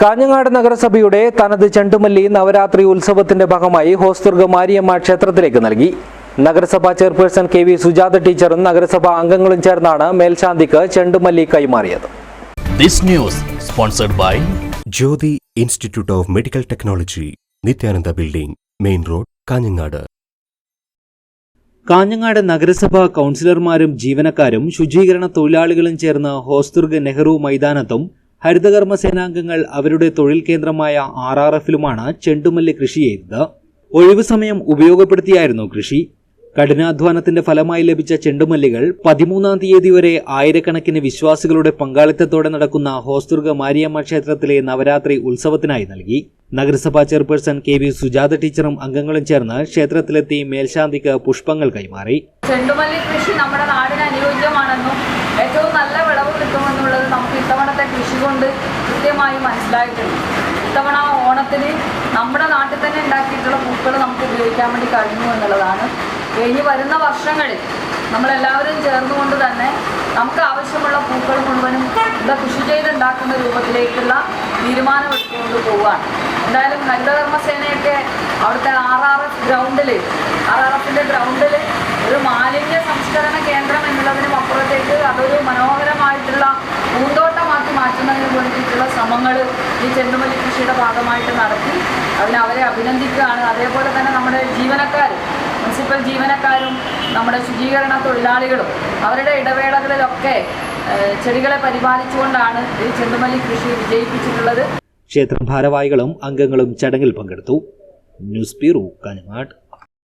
കാഞ്ഞങ്ങാട് നഗരസഭയുടെ തനത് ചെണ്ടുമല്ലി നവരാത്രി ഉത്സവത്തിന്റെ ഭാഗമായി ഹോസ്ദുർഗ മാരിയമ്മ ക്ഷേത്രത്തിലേക്ക് നൽകി. നഗരസഭാ ചെയർപേഴ്സൺ കെ വി സുജാത ടീച്ചറും നഗരസഭാ അംഗങ്ങളും ചേർന്നാണ് മേൽശാന്തിക്ക് ചെണ്ടുമല്ലി കൈമാറിയത്. This news sponsored by Jyothi institute of medical technology Nithyananda building main road Kanhangad. Kanhangad നഗരസഭാ കൗൺസിലർമാരും ജീവനക്കാരും ശുചീകരണ തൊഴിലാളികളും ചേർന്ന് ഹോസ്ദുർഗ് നെഹ്റു മൈതാനത്തും ഹരിതകർമ്മ സേനാംഗങ്ങൾ അവരുടെ തൊഴിൽ കേന്ദ്രമായ ആർ ആർ എഫിലുമാണ് ചെണ്ടുമല്ലി കൃഷി ചെയ്തത്. ഒഴിവു സമയം ഉപയോഗപ്പെടുത്തിയായിരുന്നു കൃഷി. കഠിനാധ്വാനത്തിന്റെ ഫലമായി ലഭിച്ച ചെണ്ടുമല്ലികൾ പതിമൂന്നാം തീയതി വരെ ആയിരക്കണക്കിന് വിശ്വാസികളുടെ പങ്കാളിത്തത്തോടെ നടക്കുന്ന ഹോസ്ദുർഗ മാരിയമ്മ ക്ഷേത്രത്തിലെ നവരാത്രി ഉത്സവത്തിനായി നൽകി. നഗരസഭാ ചെയർപേഴ്സൺ കെ വി സുജാത ടീച്ചറും അംഗങ്ങളും ചേർന്ന് ക്ഷേത്രത്തിലെത്തി മേൽശാന്തിക്ക് പുഷ്പങ്ങൾ കൈമാറി. ചെണ്ടുമല്ലി കൃഷി നമ്മുടെ നാടിന് അനുയോജ്യമാണെന്നും ഏറ്റവും നല്ല വിളവ് കിട്ടുമെന്നുള്ളത് നമുക്ക് ഇത്തവണത്തെ കൊണ്ട് കൃത്യമായി മനസ്സിലായിട്ടുണ്ട് ഇത്തവണ ഓണത്തിന് നമ്മുടെ നാട്ടിൽ തന്നെ ഉണ്ടാക്കിയിട്ടുള്ള പൂക്കൾ നമുക്ക് ഉപയോഗിക്കാൻ വേണ്ടി കഴിഞ്ഞു എന്നുള്ളതാണ്. ഇനി വരുന്ന വർഷങ്ങളിൽ നമ്മളെല്ലാവരും ചേർന്നുകൊണ്ട് തന്നെ നമുക്ക് ആവശ്യമുള്ള പൂക്കൾ മുഴുവനും ഇവിടെ കൃഷി ചെയ്തുണ്ടാക്കുന്ന രൂപത്തിലേക്കുള്ള തീരുമാനം എടുത്തുകൊണ്ട് പോവുകയാണ്. എന്തായാലും ഹരിതകർമ്മസേനയൊക്കെ അവിടുത്തെ ആർ ആർ എഫ് ഗ്രൗണ്ടിൽ ആർ ആർ എഫിന്റെ ഗ്രൗണ്ടിൽ ഒരു മാലിന്യ സംസ്കരണ കേന്ദ്രം എന്നുള്ളതിനും അപ്പുറത്തേക്ക് അതൊരു മാറ്റുന്നതിന് വേണ്ടിയിട്ടുള്ള ശ്രമങ്ങൾ ഈ ചെണ്ടുമല്ലി കൃഷിയുടെ ഭാഗമായിട്ട് നടത്തി അതിന് അവരെ അഭിനന്ദിക്കുകയാണ്. അതേപോലെ തന്നെ നമ്മുടെ ജീവനക്കാർ മുനിസിപ്പൽ ജീവനക്കാരും നമ്മുടെ ശുചീകരണ തൊഴിലാളികളും അവരുടെ ഇടവേളകളിലൊക്കെ ചെടികളെ പരിപാലിച്ചുകൊണ്ടാണ് ഈ ചെണ്ടുമല്ലി കൃഷി വിജയിപ്പിച്ചിട്ടുള്ളത്. ക്ഷേത്രം ഭാരവാഹികളും അംഗങ്ങളും ചടങ്ങിൽ പങ്കെടുത്തു. News bureau Kanhangad.